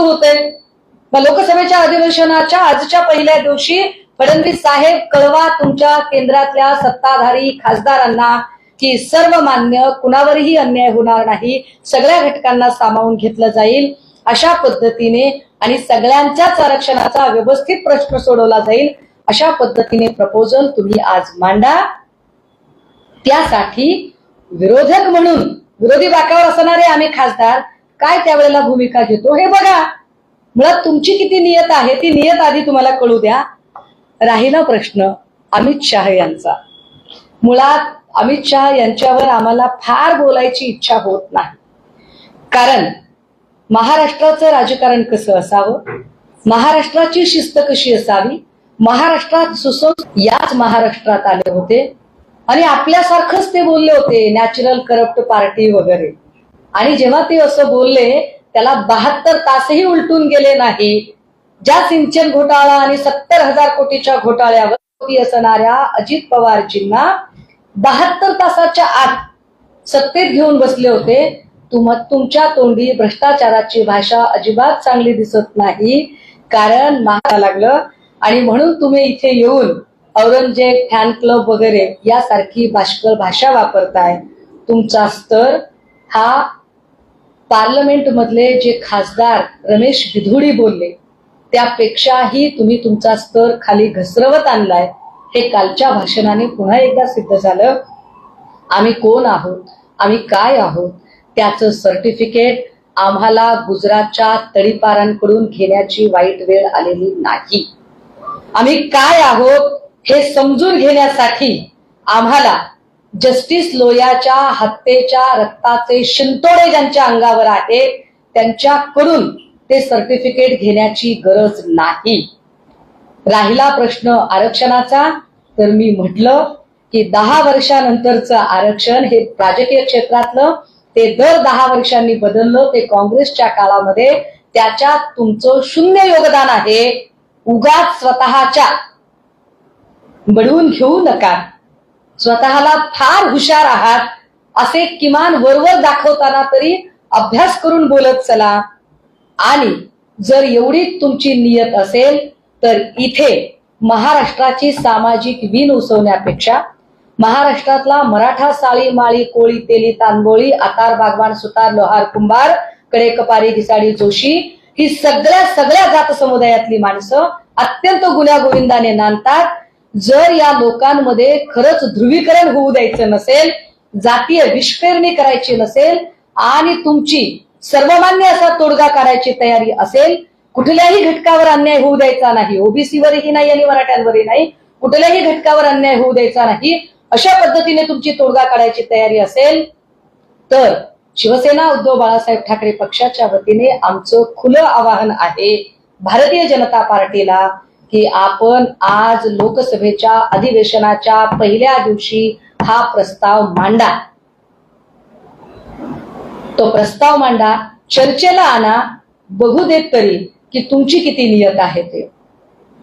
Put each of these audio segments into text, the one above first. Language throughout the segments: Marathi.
होते. लोकसभेच्या अधिवेशनाच्या आजच्या पहिल्या दिवशी फडणवीस साहेब कळवा तुमच्या केंद्रातल्या सत्ताधारी खासदारांना की सर्वमान्य कुणावरही अन्याय होणार नाही सगळ्या घटकांना सामावून घेतलं जाईल अशा पद्धतीने आणि सगळ्यांच्याच आरक्षणाचा व्यवस्थित प्रश्न सोडवला जाईल अशा पद्धतीने प्रपोजल तुम्ही आज मांडा. त्यासाठी विरोधक म्हणून विरोधी बाकावर असणारे आम्ही खासदार काय त्यावेळेला भूमिका घेतो? हे बघा. मुळात तुमची किती नियत आहे ती नियत आधी तुम्हाला कळू द्या. राहिला प्रश्न अमित शाह यांचा. मुळात अमित शाह यांच्यावर आम्हाला फार बोलायची इच्छा होत नाही. कारण महाराष्ट्राचं राजकारण कसं असावं? महाराष्ट्राची शिस्त कशी असावी? महाराष्ट्रात सुसंस याच महाराष्ट्रात आले होते. आणि आपल्यासारखंच ते बोलले होते नॅचरल करप्ट पार्टी वगैरे. आणि जेव्हा ते असं बोलले त्याला बहात्तर तासही उलटून गेले नाही. ज्या सिंचन घोटाळा आणि सत्तर हजार कोटीच्या घोटाळ्यावर असणाऱ्या अजित पवारजींना बहात्तर तासाच्या आत सत्तेत घेऊन बसले होते. तुम तुमच्या तोंडी भ्रष्टाचाराची भाषा अजिबात चांगली दिसत नाही. कारण महारा लागलं. आणि म्हणून तुम्ही इथे येऊन औरंगजेब फॅन क्लब वगैरे यासारखी भाषकर भाषा वापरताय. तुमचा स्तर हा पार्लमेंटमधले जे खासदार रमेश बिधुडी बोलले त्यापेक्षाही तुम्ही तुमचा स्तर खाली घसरवत आणलाय हे कालच्या भाषणाने पुन्हा एकदा सिद्ध झालं. आम्ही कोण आहोत? आम्ही काय आहोत? त्याचं सर्टिफिकेट आम्हाला गुजरातच्या तळीपारांकडून घेण्याची वाईट वेळ आलेली नाही. आम्ही काय आहोत हे समजून घेण्यासाठी आम्हाला जस्टिस लोयाच्या हत्येच्या रक्ताचे शिंतोडे ज्यांच्या अंगावर आहे त्यांच्याकडून ते सर्टिफिकेट घेण्याची गरज नाही. राहिला प्रश्न आरक्षणाचा तर मी म्हटलं की दहा वर्षानंतरचं आरक्षण हे राजकीय क्षेत्रातलं ते दर दहा वर्षांनी बदललं ते काँग्रेसच्या काळामध्ये त्याच्यात तुमचं शून्य योगदान आहे उगाच स्वतःच्या. बडवून घेऊ नका. स्वतःला फार हुशार आहात असे किमान वरवर दाखवताना तरी अभ्यास करून बोलत चला. आणि जर एवढी तुमची नियत असेल तर इथे महाराष्ट्राची सामाजिक वीण उसवण्यापेक्षा महाराष्ट्रातला मराठा साळी माळी कोळी तेली तांबोळी आतार बागवान सुतार लोहार कुंभारकडे कपारी घिसाडी जोशी ही सगळ्या सगळ्या जात समुदायातली माणसं अत्यंत गुण्यागोविंदाने नांदतात. जर या लोकांमध्ये खरंच ध्रुवीकरण होऊ द्यायचं नसेल जातीय विष्पेरणी करायची नसेल आणि तुमची सर्वमान्य असा तोडगा काढायची तयारी असेल कुठल्याही घटकावर अन्याय होऊ द्यायचा नाही. ओबीसीवरही नाही आणि मराठ्यांवरही नाही. कुठल्याही घटकावर अन्याय होऊ द्यायचा नाही. अशा पद्धतीने तुमची तोडगा काढायची तयारी असेल तर शिवसेना उद्धव बाळासाहेब ठाकरे पक्षाच्या वतीने आमचं खुलं आवाहन आहे. भारतीय जनता पार्टीला की आपण आज लोकसभेच्या अधिवेशनाच्या पहिल्या दिवशी हा प्रस्ताव मांडा. तो प्रस्ताव मांडा चर्चेला आणा बघू देत तरी की तुमची किती नियत आहे ते.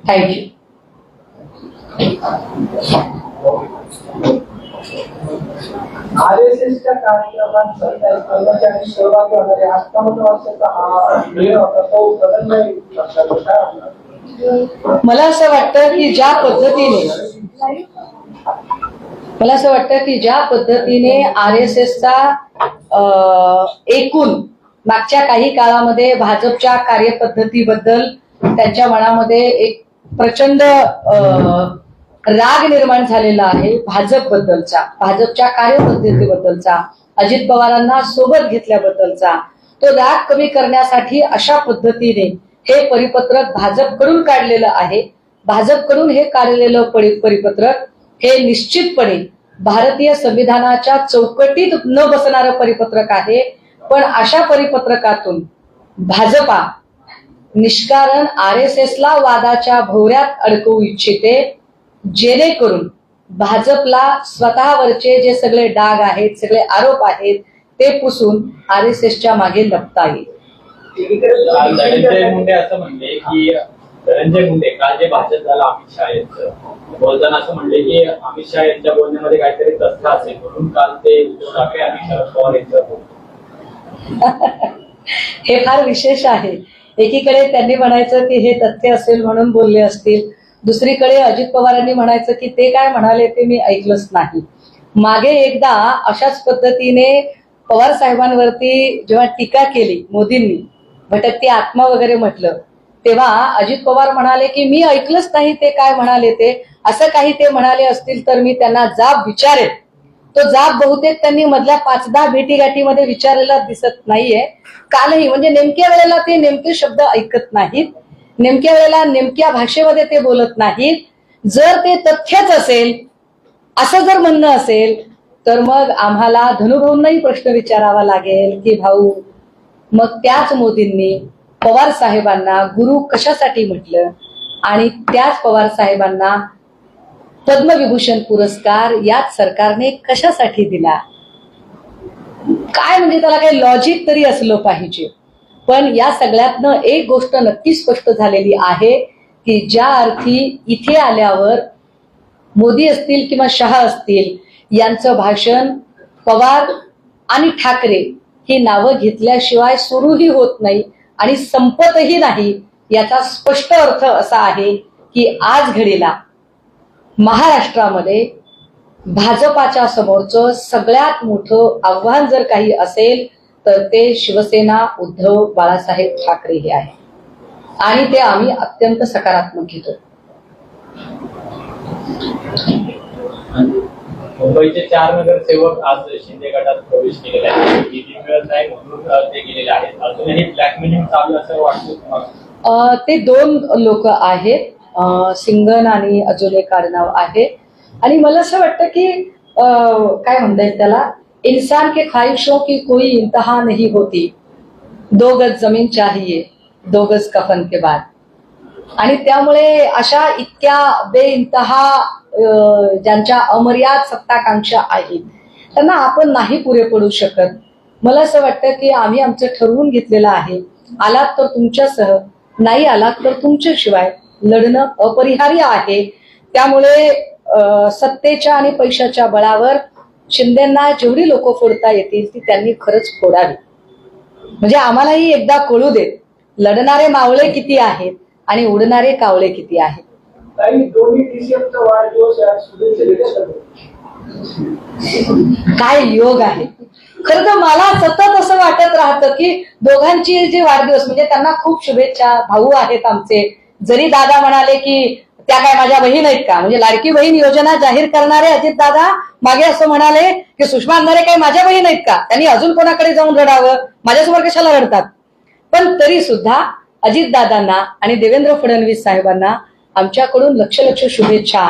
थँक्यू आर कार्यक्रमात कर्मचारी सहभागी होणारे अठ्ठावन्न वर्षाचा हा प्रिय होता तो बदल नाही. लक्षात येत मला असं वाटतं की ज्या पद्धतीने मला असं वाटतं की ज्या पद्धतीने आर एस एसचा एकूण मागच्या काही काळामध्ये भाजपच्या कार्यपद्धतीबद्दल त्यांच्या मनामध्ये एक प्रचंड अं, राग निर्माण झालेला आहे भाजप बद्दलचा भाजपच्या कार्यपद्धतीबद्दलचा अजित पवारांना सोबत घेतल्याबद्दलचा. तो राग कमी करण्यासाठी अशा पद्धतीने हे परिपत्रक भाजपकडून काढलेलं आहे. भाजपकडून हे काढलेलं परि- परिपत्रक हे निश्चितपणे भारतीय संविधानाच्या चौकटीत न बसणारं परिपत्रक आहे. पण अशा परिपत्रकातून भाजपा निष्कारण आर एस एस ला वादाच्या भोवऱ्यात अडकवू इच्छिते. जेणेकरून भाजपला स्वतःवरचे जे सगळे डाग आहेत सगळे आरोप आहेत ते पुसून आर एस एसच्या मागे लपता येईल. काल धनंजय मुंडे असं म्हणले की धनंजय मुंडे काल जे भाषण झालं अमित शहा यांचं बोलताना असं म्हणले की अमित शहा यांच्या बोलण्यामध्ये काहीतरी तथ्य असेल म्हणून काल ते उद्धव ठाकरे आणि शरद पवार यांच्यावर हे फार विशेष आहे. एकीकडे त्यांनी म्हणायचं की हे तथ्य असेल म्हणून बोलले असतील. दुसरीकडे अजित पवारांनी म्हणायचं की ते काय म्हणाले ते मी ऐकलंच नाही. मागे एकदा अशाच पद्धतीने पवार साहेबांवरती जेव्हा टीका केली मोदींनी भटकती आत्मा वगैरे म्हटलं. तेव्हा अजित पवार म्हणाले की मी ऐकलंच नाही ते काय म्हणाले ते. असं काही ते म्हणाले असतील तर मी त्यांना जाब विचारेल तो जाब बहुतेक त्यांनी मधल्या पाच दहा भेटीगाठीमध्ये विचारलेला दिसत नाहीये. कालही म्हणजे नेमक्या वेळेला ते नेमके शब्द ऐकत नाहीत. नेमक्या वेळेला नेमक्या भाषेमध्ये ते बोलत नाहीत. जर ते तथ्यच असेल असं जर म्हणणं असेल तर मग आम्हाला धनुभाऊंनाही प्रश्न विचारावा लागेल की भाऊ मग त्याच मोदींनी पवार साहेबांना गुरु कशासाठी म्हटलं? आणि त्याच पवार साहेबांना पद्मविभूषण पुरस्कार याच सरकारने कशासाठी दिला? काय म्हणजे त्याला काही लॉजिक तरी असलं पाहिजे. पण या सगळ्यातनं एक गोष्ट नक्की स्पष्ट झालेली आहे की ज्या अर्थी इथे आल्यावर मोदी असतील किंवा शहा असतील यांचं भाषण पवार आणि ठाकरे ही नावं घेतल्याशिवाय सुरूही होत नाही आणि संपतही नाही याचा स्पष्ट अर्थ असा आहे की आज घडीला महाराष्ट्रामध्ये भाजपाच्या समोरचं सगळ्यात मोठं आव्हान जर काही असेल तर ते शिवसेना उद्धव बाळासाहेब ठाकरे हे आहे आणि ते आम्ही अत्यंत सकारात्मक घेतो. मुंबईचे चार नगरसेवक आज शिंदे गटात प्रवेश केलेले आहेत. म्हणून ते गेलेले आहेत. अजूनही ब्लॅकमेलिंग चालू असं वाटतं ते दोन लोक आहेत. सिंगन आणि अजून एक आडनाव आहे. आणि मला असं वाटतं की काय म्हणता येईल त्याला? इंसान के ख्वाहिशों की कोई इंतहा नहीं होती. दो गज जमीन चाहिए दो गज कफन के बाद. आणि त्यामुळे अशा इतक्या बेइंतहा ज्यांच्या अमर्याद सत्ताकांक्षा आहेत. त्यांना आपण नाही पुरे पडू शकत. मला असं वाटतं की आम्ही आमचं ठरवून घेतलेलं आहे. आलात तर तुमच्यासह नाही आलात तर तुमच्याशिवाय लढणं अपरिहार्य आहे. त्यामुळे सत्तेच्या आणि पैशाच्या बळावर शिंदेना जेवढी लोक फोडता येतील ती त्यांनी खरंच फोडावी. म्हणजे आम्हालाही एकदा कळू देत लढणारे मावळे किती आहेत आणि उडणारे कावळे किती आहेत. काही दोन्ही वाढदिवस काय योग आहे? खर तर मला सतत असं वाटत राहतं की दोघांची जे वाढदिवस म्हणजे त्यांना खूप शुभेच्छा भाऊ आहेत आमचे. जरी दादा म्हणाले की त्या काय माझ्या बहीण आहेत का? म्हणजे लाडकी बहीण योजना जाहीर करणारे अजित दादा मागे असं म्हणाले की सुषमा अंधारे काय माझ्या बहीण आहेत का? त्यांनी अजून कोणाकडे जाऊन रडावं? माझ्यासमोर कशाला रडतात? पण तरी सुद्धा अजितदादांना आणि देवेंद्र फडणवीस साहेबांना आमच्याकडून लक्ष लक्ष शुभेच्छा